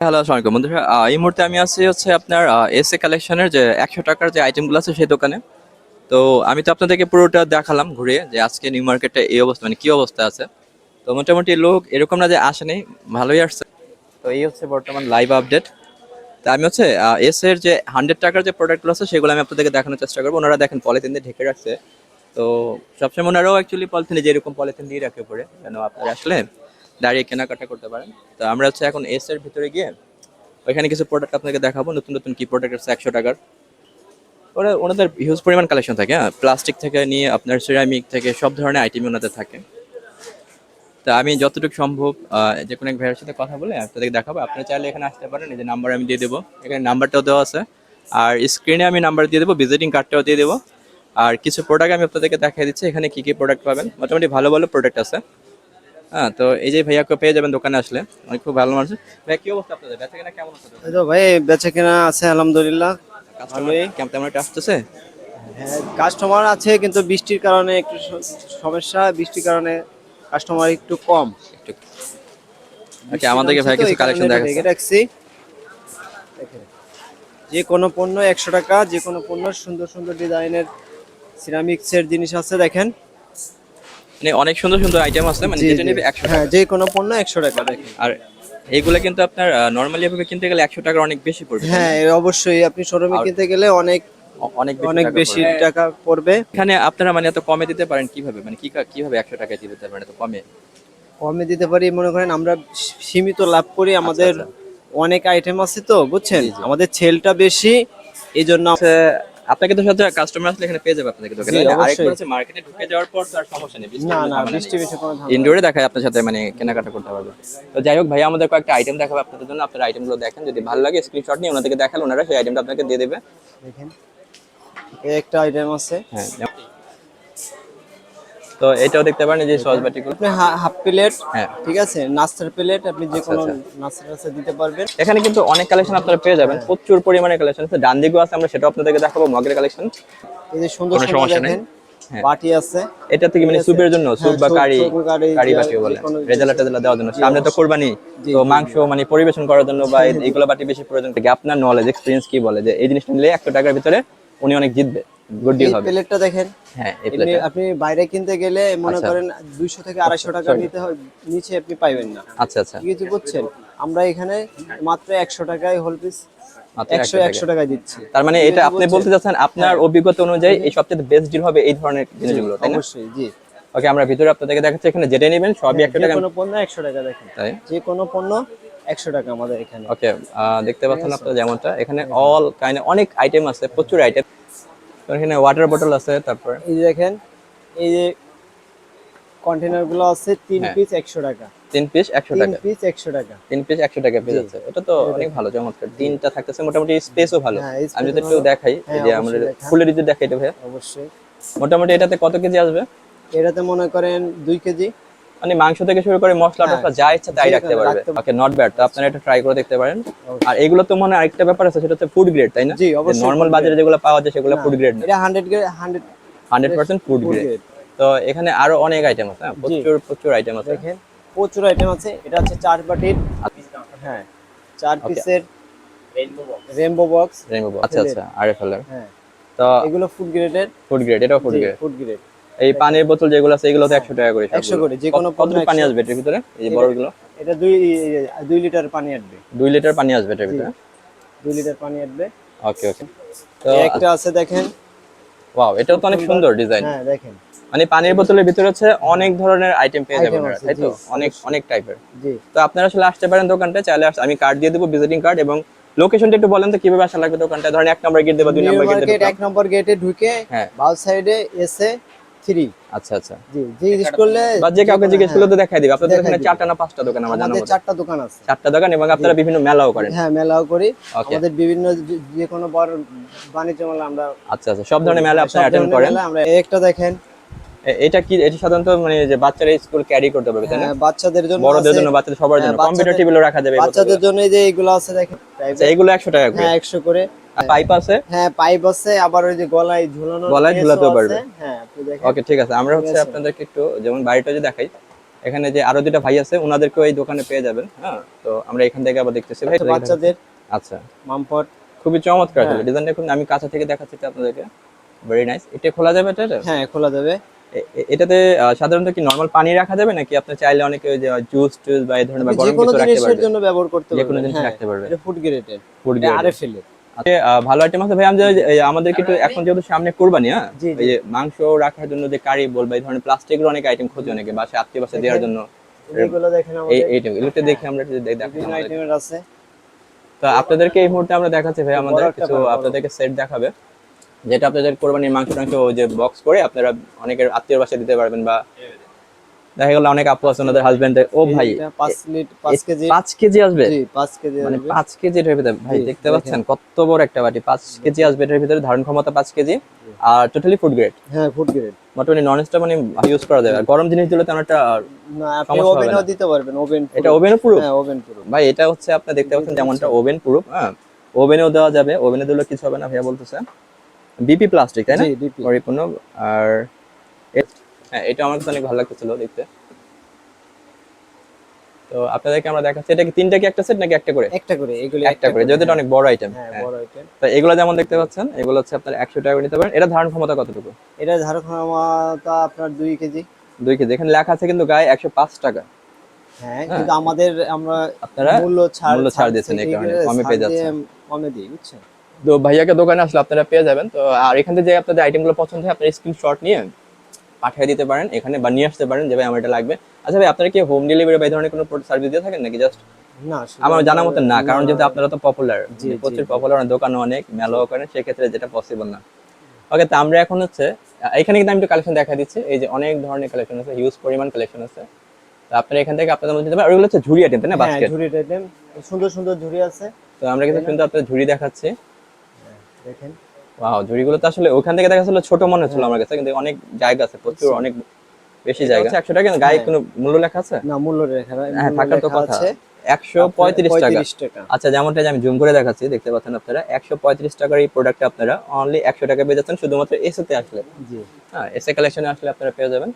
Hello এই মুহূর্তে আমি আছি হচ্ছে আপনার এস এ কালেকশনের যে একশো টাকার যে আইটেমগুলো আছে সেই দোকানে। তো আমি তো আপনাদেরকে পুরোটা দেখালাম যে আজকে নিউ এই অবস্থা মানে কি অবস্থা আছে। তো মোটামুটি লোক এরকম না যে আসেনি ভালোই আসছে। তো এই হচ্ছে বর্তমান লাইভ আপডেট তা আমি হচ্ছে এস এর যে হান্ড্রেড টাকার যে প্রোডাক্টগুলো আছে সেগুলো আমি আপনাদেরকে দেখানোর চেষ্টা করব। ওনারা দেখেন পলিথিন দিয়ে ঢেকে রাখছে। তো সবসময় ওনারাও অ্যাকচুয়ালি পলিথিনে যেরকম পলিথিন দিয়ে রাখে পরে যেন আপনারা আসলে দাঁড়িয়ে কেনাকাটা করতে পারেন। তো আমরা হচ্ছে এখন এস এর ভিতরে গিয়ে ওইখানে কিছু প্রোডাক্ট আপনাকে দেখাবো, নতুন নতুন কি প্রোডাক্ট আছে একশো টাকার। ওরা, ওনাদের হিউজ পরিমাণ কালেকশন থাকে হ্যাঁ? প্লাস্টিক থেকে নিয়ে আপনার সিরামিক থেকে সব ধরনের আইটেম ওনাদের থাকে। তা আমি যতটুকু সম্ভব যে কোনো এক ভাইয়ের সাথে কথা বলে আপনাদেরকে দেখাবো। আপনারা চাইলে এখানে আসতে পারেন, এই যে নাম্বার আমি দিয়ে দেবো। এখানে নাম্বারটাও দেওয়া আছে। আর স্ক্রিনে আমি নাম্বার দিয়ে দেবো ভিজিটিং কার্ডটাও দিয়ে দেবো। আর কিছু প্রোডাক্ট আমি আপনাদেরকে দেখিয়ে দিচ্ছি, এখানে কি কি প্রোডাক্ট পাবেন। মোটামুটি ভালো ভালো প্রোডাক্ট আছে। হ্যাঁ তো এই যে ভাইয়াকে পেয়ে যাবেন দোকানে আসলে অনেক খুব ভালো মানুষ। ভাই কি অবস্থা আপনাদের? বেচা কেনা কেমন আছে? এই তো ভাই বেচা কেনা আছে আলহামদুলিল্লাহ। কাস্টমার কেমন তেমন একটা আসতেছে? হ্যাঁ কাস্টমার আছে কিন্তু বৃষ্টির কারণে একটু সমস্যা। বৃষ্টির কারণে কাস্টমার একটু কম। একটু ওকে আমাদেরকে ভাই কিছু কালেকশন দেখাচ্ছে। রাখছি। যে কোনো পণ্য একশো টাকা যে কোনো পণ্য সুন্দর সুন্দর ডিজাইনের সিরামিক্সের জিনিস আছে দেখেন। মানে অনেক সুন্দর সুন্দর আইটেম আছে মানে যেটা। নেবে একশো হ্যাঁ যে কোনো পণ্য একশো টাকা আর এইগুলো কিন্তু আপনার নর্মালি ভাবে কিনতে গেলে একশো টাকার অনেক বেশি পড়বে হ্যাঁ অবশ্যই আপনি শোরুমে কিনতে গেলে অনেক অনেক অনেক বেশি টাকা পড়বে। এখানে আপনারা মানে এত কমে দিতে পারেন কীভাবে? মানে কি কীভাবে একশো টাকায় দিতে পারেন এত কমে? কমে দিতে পারি মনে করেন আমরা সীমিত লাভ করি আমাদের অনেক আইটেম আছে তো বুঝছেন? আচ্ছা। আমাদের সেলটা বেশি এই জন্য হচ্ছে আপনাকে তো সাথে কাস্টমার আসলে এখানে পেয়ে যাবে আপনাদের দোকানে। আরেকবার হচ্ছে মার্কেটে ঢুকে যাওয়ার পর তো আর সমস্যা নেই না না বৃষ্টি বেশি কোনো ঝামেলা ইনডোরে দেখায় আপনার সাথে মানে কেনাকাটা করতে পারবে তো যাই হোক ভাই আমাদের কয়েকটা আইটেম দেখাবে আপনাদের জন্য আপনারা আইটেমগুলো দেখেন যদি ভালো লাগে স্ক্রিনশট নিয়ে ওনাদেরকে দেখালে ওনারা সেই আইটেমটা আপনাকে দিয়ে দেবে। দেখেন এই একটা আইটেম আছে। হ্যাঁ তো এটাও দেখতে পারেন যে সস বাটিগুলো। আপনি হাফ প্লেট হ্যাঁ। ঠিক আছে? নাস্তার প্লেট আপনি যে কোনো আচ্ছা। নাস্তা টাস্তা দিতে পারবেন। এখানে কিন্তু অনেক কালেকশন আপনারা পেয়ে যাবেন। প্রচুর পরিমাণে কালেকশন আছে। ডান দিকেও আছে আমরা সেটাও আপনাদেরকে দেখাবো মগের কালেকশন এই যে সুন্দর সুন্দর দেখেন হ্যাঁ। বাটি আছে। এটা থেকে মানে। স্যুপের জন্য স্যুপ হ্যাঁ, বা কারি কারি, বলে। রেজালা টেজালা দেওয়ার জন্য। সামনে তো কোরবানি তো মাংস মানে পরিবেশন করার জন্য বা এই- এইগুলো বাটি বেশি প্রয়োজন। থাকে আপনার নলেজ এক্সপিরিয়েন্স কি বলে? যে এই জিনিসটা নিলে একশো টাকার ভিতরে উনি অনেক জিতবে। গুড ডিল হবে। প্লেটটা দেখেন। হ্যাঁ এই প্লেটটা আপনি বাইরে কিনতে গেলে মনে আচ্ছা। করেন থেকে আড়াইশো টাকা নিতে হয় নিচে আপনি পাইবেন না। আচ্ছা আচ্ছা। কিছু বুঝছেন আমরা এখানে মাত্র একশো টাকায় হোল পিস মাত্র একশো একশো টাকায়। দিচ্ছি। তার মানে এটা আপনি বলতে আপনার অভিজ্ঞতা অনুযায়ী এই সবচেয়ে বেস্ট ডিল হবে এই ধরনের জিনিসগুলো তাই না? অবশ্যই জি। ওকে আমরা ভিতরে আপনাদেরকে দেখাচ্ছি এখানে যেটা নেবেন সবই একশো যে টাকা কোনো পণ্য একশো টাকা দেখেন। যে কোনো পণ্য একশো টাকা আমাদের এখানে। ওকে দেখতে পাচ্ছেন আপনারা যেমনটা। এখানে অল কাইন্ড অনেক আইটেম আছে প্রচুর আইটেম এখানে ওয়াটার বোতল আছে তারপর এই যে দেখেন এই যে কন্টেনারগুলো আছে হ্যাঁ। পিস একশো টাকা। তিন পিস একশো তিন টাকা। পিস একশো টাকা। তিন পিস একশো টাকা পেয়ে যাচ্ছে এটা তো অনেক ভালো চমৎকার। তিনটা থাকতেছে মোটামুটি স্পেসও ভালো। হ্যাঁ, আমি যদি একটু দেখাই এই হ্যাঁ, যে ফুলের যদি দেখাই এটা অবশ্যই। মোটামুটি এটাতে কত কেজি আসবে? এটাতে মনে করেন দুই কেজি। মানে মাংস থেকে শুরু করে মশলা হ্যাঁ। টসলা যা ইচ্ছা তাই রাখতে পারবে। ওকে নট ব্যাড তো আপনারা এটা ট্রাই করে দেখতে পারেন। আর এগুলো তো মনে হয় আরেকটা ব্যাপার আছে সেটা হচ্ছে ফুড গ্রেড তাই না? জি, অবশ্যই নর্মাল বাজারে যেগুলো পাওয়া যায় সেগুলো ফুড গ্রেড না। এটা hundred hundred hundred percent food grade তো এখানে আরও অনেক আইটেম আছে হ্যাঁ, প্রচুর প্রচুর আইটেম আছে। দেখেন প্রচুর আইটেম আছে। এটা হচ্ছে চার বাটির হ্যাঁ চার পিসের রেনবো বক্স Rainbow box। আচ্ছা আচ্ছা আরএফএল এর হ্যাঁ। তো এগুলো ফুড গ্রেডের ফুড গ্রেড এটাও ফুড গ্রেড ফুড গ্রেড এই পানির বোতল যেগুলো আছে এগুলো তো একশো টাকা করে 100 করে, যে কোনো কত পানি আসবে এটার ভিতরে? এই যে বড়গুলো? এটা দুই দুই লিটার পানি আসবে। দুই লিটার পানি আসবে এটার ভিতরে? দুই লিটার পানি আসবে। ওকে ওকে। তো একটা আছে দেখেন। ওয়াও এটাও তো অনেক সুন্দর ডিজাইন। হ্যাঁ দেখেন। মানে পানির বোতলের ভিতরে হচ্ছে অনেক ধরনের আইটেম পেয়ে যাবেন আপনারা, তাই তো? অনেক অনেক টাইপের জি। তো আপনারা আসলে আসতে পারেন দোকানটা চাইলে আস- আমি কার্ড দিয়ে দেবো ভিজিটিং কার্ড এবং লোকেশনটা একটু বলেন তো কীভাবে আসা লাগবে দোকানটা ধরেন এক নম্বর গেট দেবো দুই নম্বর গেট এক নম্বর গেটে ঢুকে হ্যাঁ। বাউ সাইডে এসে থ্রি আচ্ছা আচ্ছা। জি জিজ্ঞেস করলে বা যে কাউকে জিজ্ঞেস করলে তো দেখাই দিবে। আপনাদের এখানে চারটা না পাঁচটা দোকান আমার জানা আমাদের চারটা দোকান আছে। চারটা দোকান এবং আপনারা বিভিন্ন মেলাও করেন? হ্যাঁ মেলাও করি। আমাদের বিভিন্ন যে- কোনো বড় বাণিজ্য মেলা আমরা আচ্ছা আচ্ছা। সব ধরনের মেলা আপনারা অ্যাটেন্ড করেন? আমরা একটা দেখেন। এটা কি এটা সাধারণত মানে যে বাচ্চারা স্কুল ক্যারি করতে পারবে তাই না? হ্যাঁ, বাচ্চাদের জন্য বড়দের জন্য বাচ্চাদের সবার জন্য। হ্যাঁ, বাচ্চাদের- কম্পিউটার টেবিলও রাখা যাবে বাচ্চাদের। জন্য এই যে এগুলো আছে দেখেন আচ্ছা এগুলো একশো টাকা করে। হ্যাঁ একশো করে। আর পাইপ আছে? হ্যাঁ পাইপ আছে আবার ওই যে গলায় ঝুলানো গলায় আছে। পারবে। হ্যাঁ আপনি দেখেন। ওকে ঠিক আছে। আমরা হচ্ছে আপনাদেরকে একটু যেমন বাড়িটা যদি দেখাই এখানে যে আরও দুটা ভাই আছে ওনাদেরকেও এই দোকানে পেয়ে যাবেন হ্যাঁ? তো আমরা এখান থেকে আবার দেখতেছি। ভাই বাচ্চাদের আচ্ছা। মামপট। খুবই চমৎকার হ্যাঁ। ডিজাইনটা এখন আমি কাছে থেকে দেখাচ্ছি আপনাদেরকে। ভেরি নাইস এটা খোলা যাবে এটা? হ্যাঁ খোলা যাবে। এটাতে সাধারণত কি নরমাল পানি রাখা যাবে নাকি আপনি চাইলে অনেকে ওই যে জুস টুস বা এই ধরনের বা যে গরম কোনো কিছু রাখতে জিনিসের জন্য ব্যবহার করতে যে পারবেন। কোনো জিনিস হ্যাঁ, রাখতে পারবেন। এটা ফুড গ্রেডের ফুড এটা আরে ফেলে আচ্ছা, আহ, ভালো আইটেম আছে। ভাই আমি আমাদের কিন্তু এখন যেহেতু সামনে কোরবানি হ্যাঁ। এই যে মাংস রাখার জন্য যে কারি বল বা এই ধরনের প্লাস্টিকের অনেক আইটেম খোঁজে অনেকে বাসায় আত্মীয় বাসায় দেওয়ার জন্য। এগুলো দেখেন আমাদের। এইটা এগুলোতে দেখে আমরা একটু দে- দেখাই বিভিন্ন আইটেমের আছে। তো আপনাদেরকে এই মুহূর্তে আমরা দেখাচ্ছি ভাই আমাদের কিছু। আপনাদেরকে সেট দেখাবে। যেটা আপনাদের কোরবানির মাংস টাংস যে বক্স করে আপনারা অনেকের আত্মীয় বাসায় দিতে পারবেন বা দেখা গেল অনেক আপু আছে ওনাদের হাজবেন্ডের ও ভাই পাঁচ লিটার কেজি। পাঁচ কেজি আসবে? জি পাঁচ কেজি মানে আসবে। পাঁচ কেজি এটার ভিতরে ভাই দেখতে পাচ্ছেন কত বড় একটা বাটি। পাঁচ কেজি আসবে এটার ভিতরে ধারণ ক্ষমতা পাঁচ কেজি। আর টোটালি ফুড গ্রেড হ্যাঁ ফুড গ্রেড মোটামুটি নন স্টপ মানে ইউজ করা যাবে। আর গরম জিনিস দিলে তেমন একটা আপনি ওভেনও দিতে পারবেন ওভেন এটা ওভেনও পুরো হ্যাঁ ওভেন পুরো ভাই এটা হচ্ছে আপনি দেখতে পাচ্ছেন যেমনটা ওভেন প্রুফ হ্যাঁ। ওভেনেও দেওয়া যাবে ওভেনে দিলে কিছু হবে না ভাইয়া বলতেছে। বিপি প্লাস্টিক তাই না? পরিপূর্ণ। আর হ্যাঁ এটা আমার কাছে অনেক ভালো লাগতেছিল দেখতে। তো আপনাদেরকে আমরা দেখাচ্ছি এটা কি তিনটা কি একটা সেট নাকি একটা করে? একটা করে এগুলো একটা করে যেহেতু এটা অনেক বড় আইটেম হ্যাঁ বড় আইটেম তো এগুলো যেমন দেখতে পাচ্ছেন এগুলো হচ্ছে আপনার একশো টাকা নিতে পারেন। এটা ধারণ ক্ষমতা কতটুকু? এটা ধারক ক্ষমতা আপনার দুই কেজি। দুই কেজি এখানে লেখা আছে কিন্তু গায়ে একশো পাঁচ টাকা। হ্যাঁ কিন্তু আমাদের আমরা আপনারা মূল্য ছাড় মূল্য ছাড় দিচ্ছেন এই কারণে, কমে পেয়ে দিয়ে যাচ্ছেন। কমে দিই বুঝছেন? তো ভাইয়াকে দোকানে আসলে আপনারা পেয়ে যাবেন। তো আর এখান থেকে যে আপনাদের আইটেমগুলো পছন্দ হয় আপনারা স্ক্রিনশট নিয়ে পাঠিয়ে দিতে পারেন এখানে বা নিয়ে আসতে পারেন যে ভাই আমার এটা লাগবে। আচ্ছা ভাই আপনারা কি হোম ডেলিভারি বা এই ধরনের কোনো সার্ভিস দিয়ে থাকেন নাকি জাস্ট না আমার জানা মতো না কারণ যেহেতু আপনারা তো পপুলার প্রচুর পপুলার দোকানও অনেক মেলাও করেন সেক্ষেত্রে যেটা পসিবল না। ওকে তো আমরা এখন হচ্ছে এখানে কিন্তু আমি একটু কালেকশন দেখা দিচ্ছি। এই যে অনেক ধরনের কালেকশন আছে হিউজ পরিমাণ কালেকশন আছে। তো আপনারা এখান থেকে আপনাদের মধ্যে আর ওগুলো হচ্ছে ঝুড়ি আইটেম তাই না হ্যাঁ বাস্কেট ঝুড়ি আইটেম সুন্দর সুন্দর ঝুড়ি আছে। তো আমরা কিন্তু কিন্তু আপনাদের ঝুড়ি দেখাচ্ছি। দেখেন। ওয়াও ঝুড়িগুলো তো আসলে ওখান থেকে দেখা যাচ্ছিল ছোট মনে হচ্ছিল আমার কাছে কিন্তু অনেক জায়গা আছে প্রচুর অনেক বেশি জায়গা। একশো টাকা কিন্তু গায়ে হ্যাঁ। কোনো মূল্য লেখা আছে? না মূল্য রেখা হ্যাঁ থাকার তো কথা। একশো পঁয়ত্রিশ টাকা। আচ্ছা যেমনটা আমি জুম করে দেখাচ্ছি দেখতে পাচ্ছেন আপনারা একশো পঁয়ত্রিশ টাকার এই প্রোডাক্টটা আপনারা অনলি একশো টাকা পেয়ে যাচ্ছেন শুধুমাত্র এসেতে আসলে। জি। হ্যাঁ এসে কালেকশনে আসলে আপনারা পেয়ে যাবেন।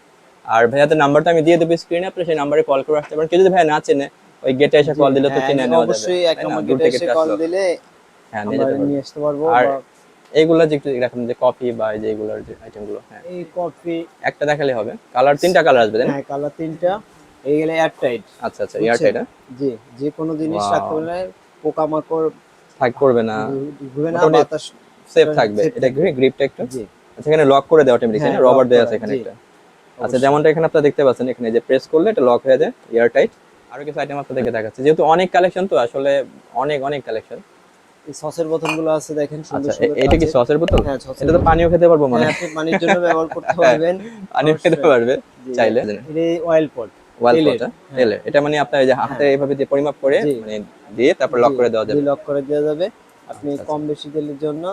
আর ভাইয়াদের নাম্বারটা আমি দিয়ে দেবো স্ক্রিনে আপনি সেই নাম্বারে কল করে আসতে পারেন। কেউ যদি ভাই না চেনে ওই গেটে এসে কল দিলে তো হ্যাঁ, চিনে নেওয়া যাবে। অবশ্যই এক নম্বর গেটে এসে কল দিলে হ্যাঁ নিয়ে যেতে আসতে পারব আর এইগুলো যে একটু রাখুন যে কফি বা এই যে এগুলোর যে আইটেমগুলো হ্যাঁ। এই কফি একটা দেখালে হবে। কালার তিনটা কালার আসবে তাই না? হ্যাঁ কালার তিনটা। এই গেলে এয়ার টাইট আচ্ছা আচ্ছা ইয়ার টাইটা জি যে কোনো জিনিস. রাখতে হলে পোকামাকড় থাক করবে না। ঘুরে না বাতাস সেফ থাকবে। এটা গ্রিপটা একটু? জি। আচ্ছা এখানে লক করে দেওয়া অটোমেটিক হ্যাঁ, রবার lock দেওয়া আছে এখানে একটা। আচ্ছা যেমনটা এখানে আপনারা দেখতে পাচ্ছেন এখানে যে প্রেস করলে এটা লক হয়ে যায় এয়ার টাইট আরও কিছু আইটেম আপনাদেরকে দেখাচ্ছে। যেহেতু অনেক কালেকশন তো আসলে অনেক অনেক কালেকশন এই সসের বোতলগুলো আছে দেখেন সুন্দর আচ্ছা সুন্দর এটা কি সসের বোতল? হ্যাঁ এটা তো পানিও খেতে পারব মানে। হ্যাঁ, আপনি পানির জন্য ব্যবহার করতে পারবেন। পানিও খেতে পারবে চাইলে। অয়েল পট ওয়াল তেলের, এটা মানে আপনার যে হাতে এইভাবে দিয়ে পরিমাপ করে মানে দিয়ে তারপর লক করে দেওয়া যাবে। লক করে দেওয়া যাবে। আপনি আচ্ছা, কম বেশি তেলের জন্য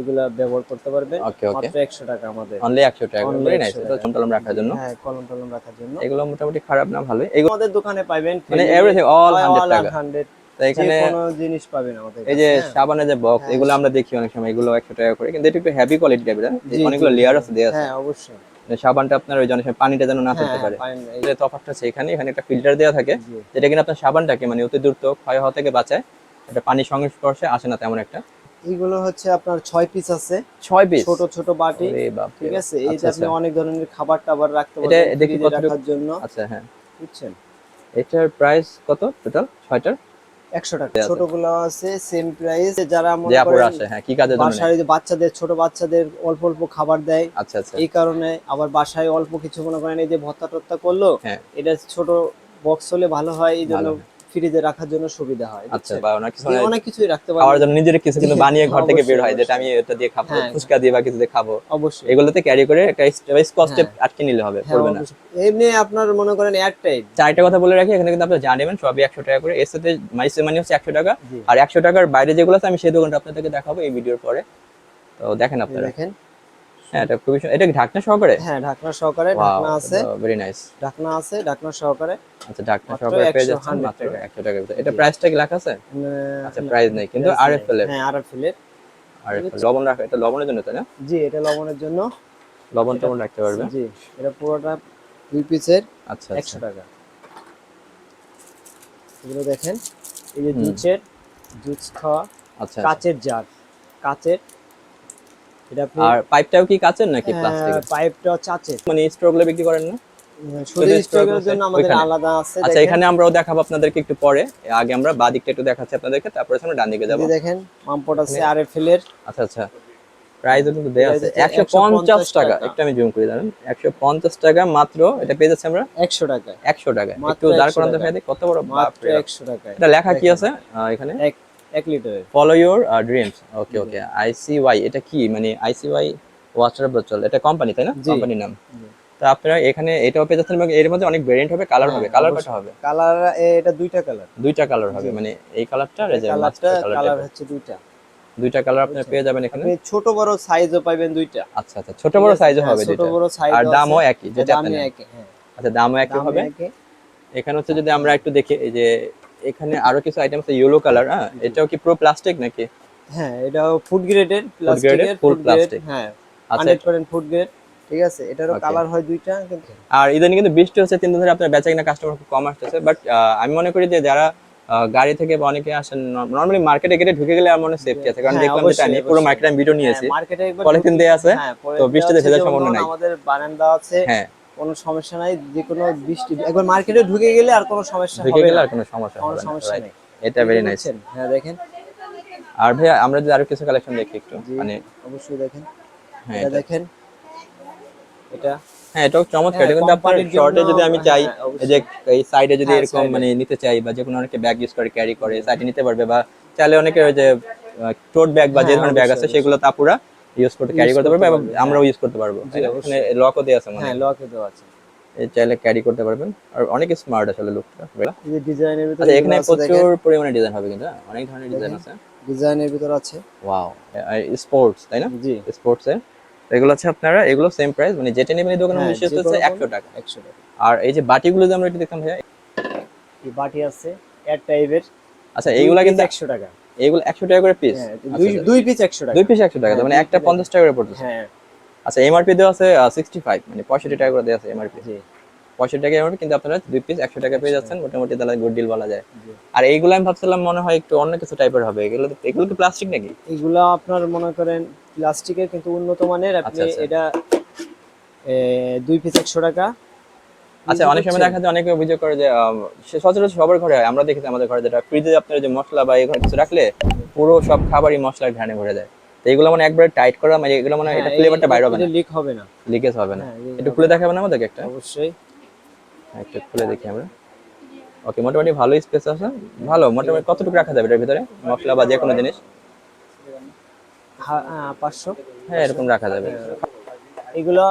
এগুলা ব্যবহার করতে পারবেন। মাত্র একশো টাকা আমাদের। অনলি একশো টাকা Only ভেরি নাইস 100 এটা চমকালাম রাখার জন্য। হ্যাঁ কলম টলম রাখার জন্য। এগুলো মোটামুটি খারাপ না ভালো এগুলো আমাদের দোকানে পাবেন মানে এভরিথিং অল হান্ড্রেড টাকা। হান্ড্রেড তো এখানে কোনো জিনিস পাবেন আমাদের এই যে হ্যাঁ। সাবানের যে বক্স এগুলো আমরা দেখি অনেক সময় এগুলো একশো টাকা করে। কিন্তু এটা একটু হেভি কোয়ালিটি টাইপের জি, জি, অনেকগুলো লেয়ার আছে হ্যাঁ অবশ্যই। সাবানটা আপনার ওই জন্য পানিটা যেন না হ্যাঁ, পারে। যে তফাৎটা আছে এখানে এখানে একটা ফিল্টার দেওয়া থাকে যেটা কিনা আপনার সাবানটাকে মানে অতি দ্রুত ক্ষয় হওয়া থেকে বাঁচায়। এটা পানির সংস্পর্শে আসে না তেমন একটা। এইগুলো হচ্ছে আপনার ছয় পিস আছে। ছয় পিস ছোট ছোট বাটি ঠিক আছে? যে আপনি অনেক ধরনের খাবার টাবার রাখতে আচ্ছা, এটা দেখি রাখার জন্য। আচ্ছা হ্যাঁ। বুঝছেন? এটার প্রাইস কত টোটাল ছয়টার? একশো টাকা আছে। ছোটগুলো আছে সেম প্রাইস যারা মনে করেন হ্যাঁ কি কাজের জন্য বাসায় বাচ্চাদের ছোট বাচ্চাদের অল্প অল্প খাবার দেয় আচ্ছা আচ্ছা এই কারণে আবার বাসায় অল্প কিছু মনে করেন এই যে ভর্তা টত্তা করল হ্যাঁ। এটা ছোট বক্স হলে ভালো হয় এই জন্য ফ্রিজে রাখার জন্য সুবিধা হয় আচ্ছা বা ওনার কিছু অনেক কিছুই রাখতে খাওয়ার জন্য নিজের কিছু কিন্তু বানিয়ে ঘর থেকে বের হয় যেটা আমি এটা দিয়ে খাব হ্যাঁ। ফুচকা দিয়ে বা কিছু দিয়ে খাব। অবশ্যই। এগুলোতে ক্যারি করে একটা কস্টে হ্যাঁ। আটকে নিলে হবে হ্যাঁ, পড়বে না। এমনি আপনার মনে করেন এয়ার টাইট চারটা কথা বলে রাখি এখানে কিন্তু আপনি জানেন সবই একশো টাকা করে। এর সাথে মাইসে মানে হচ্ছে একশো টাকা। আর একশো টাকার বাইরে যেগুলো আছে আমি সেই দোকানটা আপনাদেরকে দেখাবো এই ভিডিওর পরে। তো দেখেন আপনারা। দেখেন। হ্যাঁ এটা খুবই এটা ঢাকনা সহকারে? হ্যাঁ ঢাকনা সহকারে ঢাকনা আছে। ভেরি নাইস ঢাকনা আছে ঢাকনা সহকারে। আচ্ছা ঢাকনা সহকারে পেয়ে 100 যাচ্ছেন 100 মাত্র টাকা। একশো টাকার ভিতরে। এটা প্রাইসটা কি লেখা আছে? আচ্ছা প্রাইস নেই কিন্তু আর এফ এল হ্যাঁ আর এফ এর আর লবণ রাখা এটা লবণের জন্য তাই না? জি এটা লবণের জন্য। লবণ টবণ রাখতে পারবে? জি এটা পুরোটা দুই পিসের আচ্ছা একশো আচ্ছা টাকা। এগুলো দেখেন। এই যে জুসের জুস খাওয়া আচ্ছা। কাচের জার। কাচের আর পাইপটাও কি কাচের নাকি প্লাস্টিকের পাইপটা চাচের। মানে স্ট্রোগুলো বিক্রি করেন না? শুধু ওই যে স্ট্রোকের stroke জন্য আছে, আমাদের ওইখানে। আলাদা আছে আচ্ছা এখানে আমরাও দেখাবো আপনাদেরকে একটু পরে। আগে আমরা বাঁ দিকটা একটু দেখাচ্ছি আপনাদেরকে তারপরে আমরা ডান দিকে যাব। দেখেন পাম্পট আছে আরএফএল এর আচ্ছা আচ্ছা। প্রাইস কিন্তু দেয়া আছে। Price আছে একশো পঞ্চাশ 150 টাকা। টাকা। একটু আমি জুম করে দাঁড়ান। একশো পঞ্চাশ টাকা মাত্র এটা পেয়ে যাচ্ছে আমরা? একশো টাকা একশো টাকা একটু দাঁড় করান তো ভাই কত বড় মাত্র বাপরে বাপ। একশো টাকায়। এটা লেখা কি আছে এখানে? এক লিটারের follow your dreams okay okay ICY এটা কি? মানে আইসিওয়াই ওয়াটার বোতল এটা কোম্পানি তাই না। কোম্পানির নাম তো আপনারা এখানে এটাও পেয়ে যাচ্ছেন এবং এর মধ্যে অনেক ভেরিয়েন্ট হবে কালার হবে। হ্যাঁ, কালার হবে? কালার এটা দুইটা কালার দুইটা কালার হবে। মানে এই কালারটা আর এই কালারটা কালার হচ্ছে দুইটা। দুইটা কালার আপনারা পেয়ে যাবেন এখানে। আপনি ছোট বড় সাইজও পাবেন দুইটা। আচ্ছা আচ্ছা। ছোট বড় সাইজও হ্যাঁ, হবে ছোট বড় সাইজ আর দামও একই যেটা আপনি হ্যাঁ। আচ্ছা দামও একই হবে। এখানে হচ্ছে যদি আমরা একটু দেখি এই যে এখানে আরও কিছু আইটেম আছে ইয়েলো কালার হ্যাঁ? এটাও কি পুরো প্লাস্টিক নাকি? হ্যাঁ এটাও ফুড গ্রেডের প্লাস্টিকের ফুড গ্রেড হ্যাঁ আচ্ছা। 100% ফুড গ্রেড ঠিক আছে? এটারও কালার হয় দুইটা কিন্তু আর ইদানিং কিন্তু বৃষ্টি হচ্ছে তিন দিন ধরে আপনার বেচা কিনা কাস্টমার খুব কম আসতেছে বাট আমি মনে করি যে যারা গাড়ি থেকে বা অনেকে আসেন নর্মালি মার্কেটে গেটে ঢুকে গেলে আমার মনে সেফটি আছে কারণ হ্যাঁ, দেখলাম অবশ্যই, আমি পুরো। মার্কেটে আমি ভিডিও নিয়েছি পলিথিন দেয়া আছে হ্যাঁ তো বৃষ্টিতে ভেজার সম্ভাবনা নাই। আমাদের বারান্দা আছে হ্যাঁ। কোনো সমস্যা নাই যে কোনো বৃষ্টি একবার মার্কেটে ঢুকে গেলে আর কোনো সমস্যা ঢুকে হবে গেলে না। আর কোনো সমস্যা হবে না সমস্যা. নেই। এটা ভেরি নাইস হ্যাঁ দেখেন। আর ভাইয়া আমরা যদি আরও কিছু কালেকশন দেখি একটু মানে অবশ্যই দেখেন। হ্যাঁ এটা দেখেন। এটা। হ্যাঁ এটাও চমৎকার। হ্যাঁ, কিন্তু আপনার শর্টে যদি আমি চাই হ্যাঁ, এই যে এই সাইডে যদি হ্যাঁ, এরকম মানে নিতে চাই বা যে কোনো অনেকে ব্যাগ ইউজ করে ক্যারি করে সাইডে নিতে পারবে বা চাইলে অনেকে ওই যে টোট ব্যাগ বা যে হ্যাঁ, ধরনের ব্যাগ আছে সেগুলো তাপুরা ইউজ করতে ক্যারি করতে পারবে এবং আমরাও ইউজ করতে পারব। এখানে লকও দেওয়া আছে মনে হ্যাঁ হয়। লকে দেওয়া আছে। এই চাইলে ক্যারি করতে পারবেন। আর অনেক স্মার্ট আসলে লুকটা এই যে ডিজাইনের ভিতরে আচ্ছা এখানে প্রচুর পরিমাণে ডিজাইন হবে কিন্তু হ্যাঁ? অনেক ধরনের ডিজাইন আছে। ডিজাইনের ভিতর আছে। ওয়াও স্পোর্টস তাই না? জি। স্পোর্টস এর। এগুলো আছে আপনারা এগুলো সেম প্রাইস মানে যেটা নেবেন এই হ্যাঁ, সেটা যে হচ্ছে কোনো একশো টাকা। একশো টাকা। আর এই যে বাটিগুলো যে আমরা একটু দেখতাম ভাই এই বাটি আছে এর টাইপের আচ্ছা এইগুলা কিন্তু একশো টাকা। এইগুলো একশো টাকা করে পিস হ্যাঁ দুই দুই পিস একশো টাকা। দুই পিস একশো টাকা মানে হ্যাঁ, একটা পঞ্চাশ টাকা করে পড়তেছে। হ্যাঁ। আচ্ছা এমআরপি দেওয়া আছে সিক্সটি ফাইভ মানে পঁয়ষট্টি টাকা করে দেওয়া আছে এমআরপি পঁয়ষট্টি টাকা এমআরপি কিন্তু আপনারা দুই পিস একশো টাকা পেয়ে যাচ্ছেন মোটামুটি তাহলে গুড ডিল বলা যায়। আর এইগুলো আমি ভাবছিলাম মনে হয় একটু অন্য কিছু টাইপের হবে। এগুলো এগুলো কি প্লাস্টিক নাকি? এগুলা আপনার মনে করেন প্লাস্টিকের কিন্তু উন্নত মানের আপনি আচ্ছা, আচ্ছা। এটা দুই পিস একশো টাকা। আচ্ছা অনেক সময় দেখা যায় অনেকে অভিযোগ করে যে সচরাচর সবার ঘরে হয়। আমরা দেখেছি আমাদের ঘরে যেটা ফ্রিজে আপনার যে মশলা বা এগুলো কিছু রাখলে পুরো সব খাবারই মশলার ঘ্রাণে ভরে যায়। তো এগুলো মানে একবারে টাইট করা মানে এগুলো মানে এটা ফ্লেভারটা বাইরে হবে না। লিক হবে না। লিকেজ হবে না। হ্যাঁ, একটু খুলে দেখাবেন আমাদেরকে একটা? অবশ্যই। হ্যাঁ, একটু খুলে দেখি আমরা। ওকে মোটামুটি ভালো স্পেস আছে। ভালো মোটামুটি কতটুকু রাখা যাবে এটার ভিতরে? মশলা বা যে কোনো জিনিস? হ্যাঁ, পাঁচশো। হ্যাঁ এরকম রাখা যাবে। এগুলো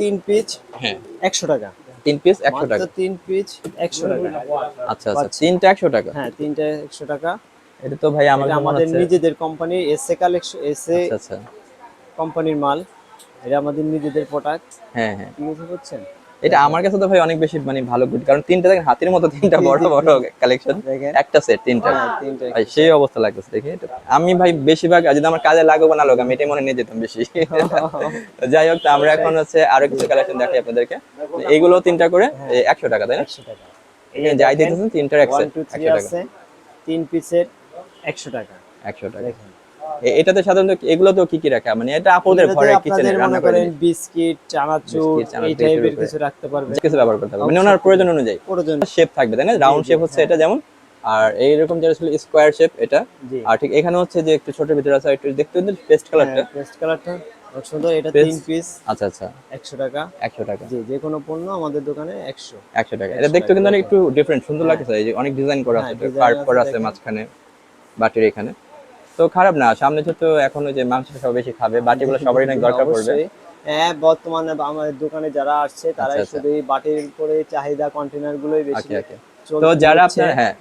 তিন পিস হ্যাঁ। একশো টাকা। তিন পিস একশো টাকা। তিন পিস একশো টাকা। আচ্ছা আচ্ছা তিনটা একশো টাকা? হ্যাঁ তিনটা একশো টাকা। এটা তো ভাই মনে আমাদের নিজেদের কোম্পানি এসএ কালেকশন এসএ আচ্ছা আচ্ছা। কোম্পানির মাল। এটা আমাদের নিজেদের প্রোডাক্ট হ্যাঁ হ্যাঁ। বুঝতে পারছেন এটা আমার কাছে তো ভাই অনেক বেশি মানে ভালো গুড কারণ তিনটা দেখেন হাতির মতো তিনটা বড় বড় কালেকশন একটা সেট তিনটা। হ্যাঁ, ভাই সেই অবস্থা লাগতেছে দেখি আমি ভাই বেশিরভাগ যদি আমার কাজে লাগুক বা না লাগুক আমি এটাই মনে নিয়ে যেতাম বেশি। যাই হোক আমরা এখন হচ্ছে আরও কিছু কালেকশন দেখাই আপনাদেরকে। এইগুলো তিনটা করে একশো টাকা তাই না? যাই দিতেছেন তিনটার একশো টাকা। তিন পিসের একশো টাকা। একশো টাকা। এটাতে সাধারণত এগুলো তো কি কি রাখা? মানে এটা আপনাদের ঘরে কিচেনে রান্না করেন বিস্কিট চানাচুর এই টাইপের কিছু রাখতে পারবেন। কিছু ব্যবহার করতে হবে। মানে ওনার প্রয়োজন অনুযায়ী। প্রয়োজন। শেপ থাকবে তাই না? রাউন্ড শেপ হচ্ছে এটা যেমন। আর এইরকম যেটা ছিল স্কোয়ার শেপ এটা আর ঠিক এখানে হচ্ছে যে একটু ছোট ভিতরে আছে একটু দেখতে কিন্তু পেস্ট কালারটা পেস্ট কালারটা সুন্দর। এটা তিন পিস আচ্ছা আচ্ছা। একশো টাকা। একশো টাকা। জি যে কোনো পণ্য আমাদের দোকানে একশো। একশো টাকা। এটা দেখতে কিন্তু অনেক একটু ডিফারেন্ট সুন্দর লাগছে এই যে অনেক ডিজাইন করা আছে হ্যাঁ, কার্ভ করা আছে মাঝখানে বাটির এখানে। তো খারাপ না সামনে যেহেতু এখন ওই যে মাংস সব বেশি খাবে বাটিগুলো সবারই নাকি দরকার পড়বে। হ্যাঁ বর্তমানে আমাদের দোকানে যারা আসছে আচ্ছা, আচ্ছা। শুধু এই বাটির উপরে চাহিদা কন্টেনার গুলোই বেশি তো যারা আপনার হ্যাঁ।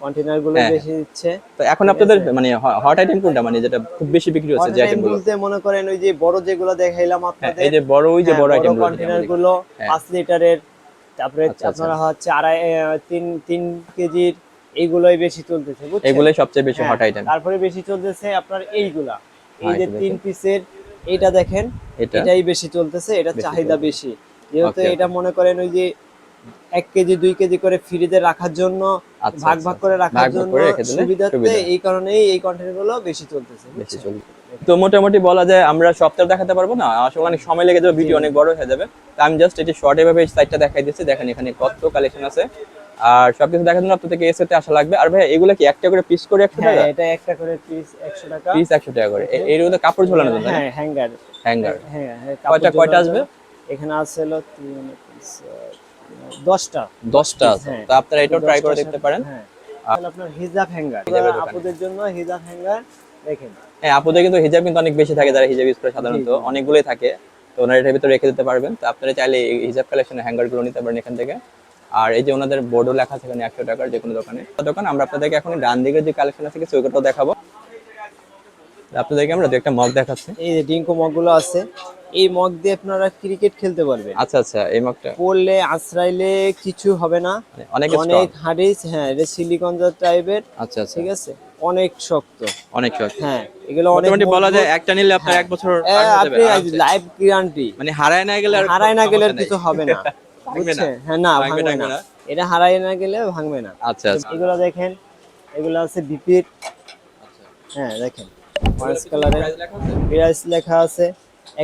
কন্টেনারগুলো হ্যাঁ। বেশি দিচ্ছে। তো এখন আপনাদের মানে হট আইটেম কোনটা? মানে যেটা খুব বেশি বিক্রি হচ্ছে যে আইটেমগুলো। বলতে মনে করেন ওই যে বড় যেগুলো দেখাইলাম হ্যাঁ আপনাদের। এই যে বড় ওই যে হ্যাঁ, বড় আইটেমগুলো কন্টেনারগুলো হ্যাঁ। পাঁচ লিটারের তারপরে আচ্ছা। আপনারা হচ্ছে আড়াই তিন তিন কেজির এইগুলোই বেশি চলতেছে বুঝছেন? এগুলোই সবচেয়ে বেশি হ্যাঁ, হট আইটেম তারপরে বেশি চলতেছে আপনার এইগুলা। এই হ্যাঁ, যে এটা তিন পিসের এইটা দেখেন এটা? এটাই বেশি চলতেছে এটা চাহিদা বেশি। যেহেতু এটা মনে করেন ওই যে এক কেজি দুই কেজি করে ফ্রিজে রাখার জন্য আচ্ছা, ভাগ আচ্ছা। ভাগ করে রাখার ভাগ জন্য করে রেখে দিলে সুবিধার্থে এই কারণেই এই কন্টেন্টগুলো বেশি চলতেছে বেশি? চলবে। তো মোটামুটি বলা যায় আমরা সপ্তাহে দেখাতে পারব না? আসলে অনেক সময় লেগে যাবে ভিডিও অনেক বড় হয়ে যাবে। আমি জাস্ট এটি শর্ট এভাবে সাইটটা দেখাই দিচ্ছি দেখেন এখানে কত কালেকশন আছে। আর সবকিছু দেখার জন্য আপনাদেরকে এসেতে আসা লাগবে। আর ভাই এগুলো কি একটা করে পিস করে একশো হ্যাঁ টাকা? এটা একটা করে পিস একশো টাকা। পিস একশো টাকা করে। এর মধ্যে কাপড় ঝোলানোর জন্য হ্যাঁ হ্যাঙ্গার হ্যাঙ্গার হ্যাঁ হ্যাঁ, কয়টা- কয়টা আসবে? এখানে আছে হলো তিন, পিস, আহ, দশটা। দশটা আছে। হ্যাঁ। তো আপনারা এটাও ট্রাই করে দেখতে পারেন। হ্যাঁ। আপনার হিজাব হ্যাঙ্গার আপুদের জন্য হিজাব হ্যাঙ্গার দেখেন। হ্যাঁ আপুদের কিন্তু হিজাব কিন্তু অনেক বেশি থাকে যারা হিজাব ইউজ করে সাধারণত। অনেকগুলোই থাকে। তো ওনারা এটার ভিতরে রেখে দিতে পারবেন। তো আপনারা চাইলে হিজাব কালেকশনের হ্যাঙ্গারগুলো নিতে পারেন এখান থেকে। আর এই যে ওনাদের বোর্ডও লেখা এখানে একশো টাকার যে কোনো দোকানে দোকান আমরা আপনাদেরকে এখন ডান দিকের যে কালেকশন আছে কিছু ওইটাও দেখাবো। আপনাদেরকে আমরা একটা মগ দেখাচ্ছি। এই যে ডিঙ্কো মগগুলো আছে এই মগ দিয়ে আপনারা ক্রিকেট খেলতে পারবেন। আচ্ছা আচ্ছা এই মগটা পড়লে আশ্রাইলে কিছু হবে না। মানে অনেক অনেক। হার্ডিস হ্যাঁ এটা সিলিকন টাইপের আচ্ছা আচ্ছা। ঠিক আছে? অনেক শক্ত। অনেক শক্ত। হ্যাঁ এগুলো অনেক মোটামুটি বলা যায় একটা নিলে আপনার হ্যাঁ। এক বছর হয়ে আপনি আরামসে। লাইভ গ্যারান্টি মানে হারায় না গেলে হারায় না গেলে। কিছু হবে না? বুঝছে হ্যাঁ না ভাঙবে ভাঙবে না না? এটা হারায় না গেলে ভাঙবে না। আচ্ছা আচ্ছা। এগুলো দেখেন এগুলো আছে বিপির হ্যাঁ দেখেন। অরেঞ্জ কালারের? প্রাইস লেখা আছে?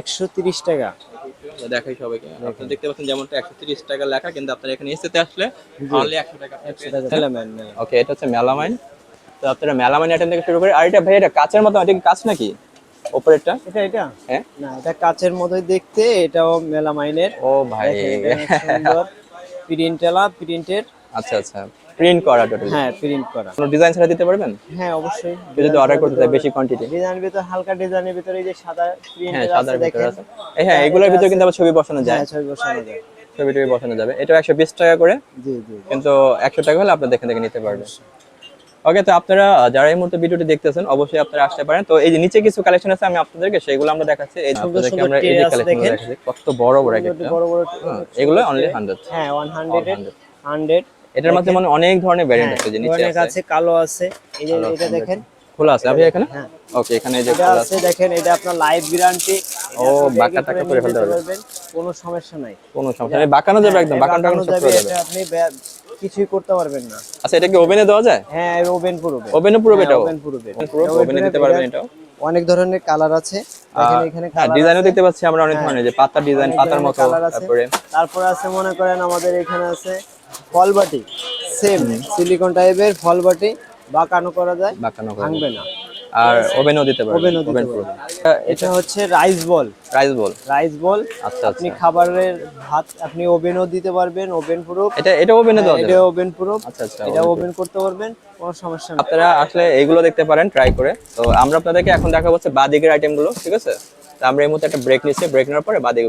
একশো তিরিশ টাকা। তো দেখাই সবাইকে। আপনারা দেখতে পাচ্ছেন যেমনটা একশো তিরিশ টাকা লেখা কিন্তু আপনারা এখানে এসেতে আসলে অনলি একশো টাকা ওকে এটা হচ্ছে মেলামাইন। তো আপনারা মেলামাইন আইটেম থেকে শুরু করে আর এটা ভাই এটা কাচের মতো এটা কাচ নাকি? ওপরেরটা? এটা এটা? হ্যাঁ। না এটা কাচের মতোই দেখতে এটাও মেলামাইনের। ও ভাই। সুন্দর। প্রিন্টেলা প্রিন্টেড আচ্ছা আচ্ছা। প্রিন্ট করা টোটালি হ্যাঁ প্রিন্ট করা। কোনো ডিজাইন ছাড়া দিতে পারবেন? হ্যাঁ অবশ্যই। যদি অর্ডার করতে চায় বেশি কোয়ান্টিটি ডিজাইনের ভিতরে হালকা ডিজাইনের ভিতরে এই যে সাদা হ্যাঁ প্রিন্টের সাদার আছে ভিতরে আছে। হ্যাঁ এগুলোর ভিতরে কিন্তু আবার ছবি বসানো যায়। হ্যাঁ ছবি বসানো যায়। ছবি টবি বসানো যাবে। এটা একশো বিশ টাকা করে। জি জি। কিন্তু একশো টাকা হলে আপনার দেখে দেখে নিতে পারবেন। ওকে তো আপনারা যারা এই মুহূর্তে ভিডিওটি দেখতেছেন অবশ্যই আপনারা আসতে পারেন। তো এই যে নিচে কিছু কালেকশন আছে আমি আপনাদেরকে সেগুলো আমরা দেখাচ্ছি। এই আপনাদেরকে আমরা এই যে কালেকশন দেখাচ্ছি কত বড় বড় একটা। বড় বড় হ্যাঁ, এগুলো অনলি হান্ড্রেড হ্যাঁ ওয়ান হান্ড্রেড 100 এটার মধ্যে মানে অনেক ধরনের ভ্যারিয়েন্ট আছে যে নিচে হ্যাঁ, অনেক আছে। আছে কালো আছে। এই যে এটা দেখেন। খোলা আছে। আপনি এখানে? হ্যাঁ। ওকে এখানে এই যে খোলা আছে আছে। দেখেন এটা আপনার লাইভ গ্যারান্টি ও, বাঁকা টাকা করে ফেলতে পারবেন। কোনো সমস্যা নাই। কোনো সমস্যা নেই। বাঁকানো যাবে একদম হ্যাঁ, বাঁকানো টাকানো সব করে আপনি কিছুই করতে পারবেন না। আচ্ছা এটা কি ওভেনে দেওয়া যায়? হ্যাঁ ওভেন প্রুফ ওভেনে। পুরো এটা? ওভেন প্রুফ পুরো ওভেনে দিতে পারবেন এটাও? অনেক ধরনের কালার আছে। এখানে হ্যাঁ ডিজাইনও দেখতে পাচ্ছি আমরা অনেক ধরনের যে পাতার ডিজাইন পাতার মতো। তারপরে তারপর আছে মনে করেন আমাদের এখানে আছে ফলবাটি। সেম সিলিকন টাইপের ফলবাটি বাঁকানো করা যায়। বাঁকানো করে ভাঙবে না। আর ওভেনও দিতে পারবেন ওভেনও দিতে ওভেন পারবেন। এটা হচ্ছে rice ball rice ball rice ball আচ্ছা আপনি আচ্ছা। খাবারের ভাত আপনি ওভেনও দিতে পারবেন ওভেন প্রুফ এটা এটা ওভেনে দেওয়া এটা ওভেন প্রুফ আচ্ছা আচ্ছা এটা ওভেন করতে পারবেন কোনো সমস্যা নেই। আপনারা আসলে এইগুলো দেখতে পারেন ট্রাই করে। তো আমরা আপনাদেরকে এখন দেখা হচ্ছে বাদিকের আইটেমগুলো ঠিক আছে? তো আমরা এই মুহূর্তে একটা ব্রেক নিচ্ছি। ব্রেক নেওয়ার পরে বাদিকে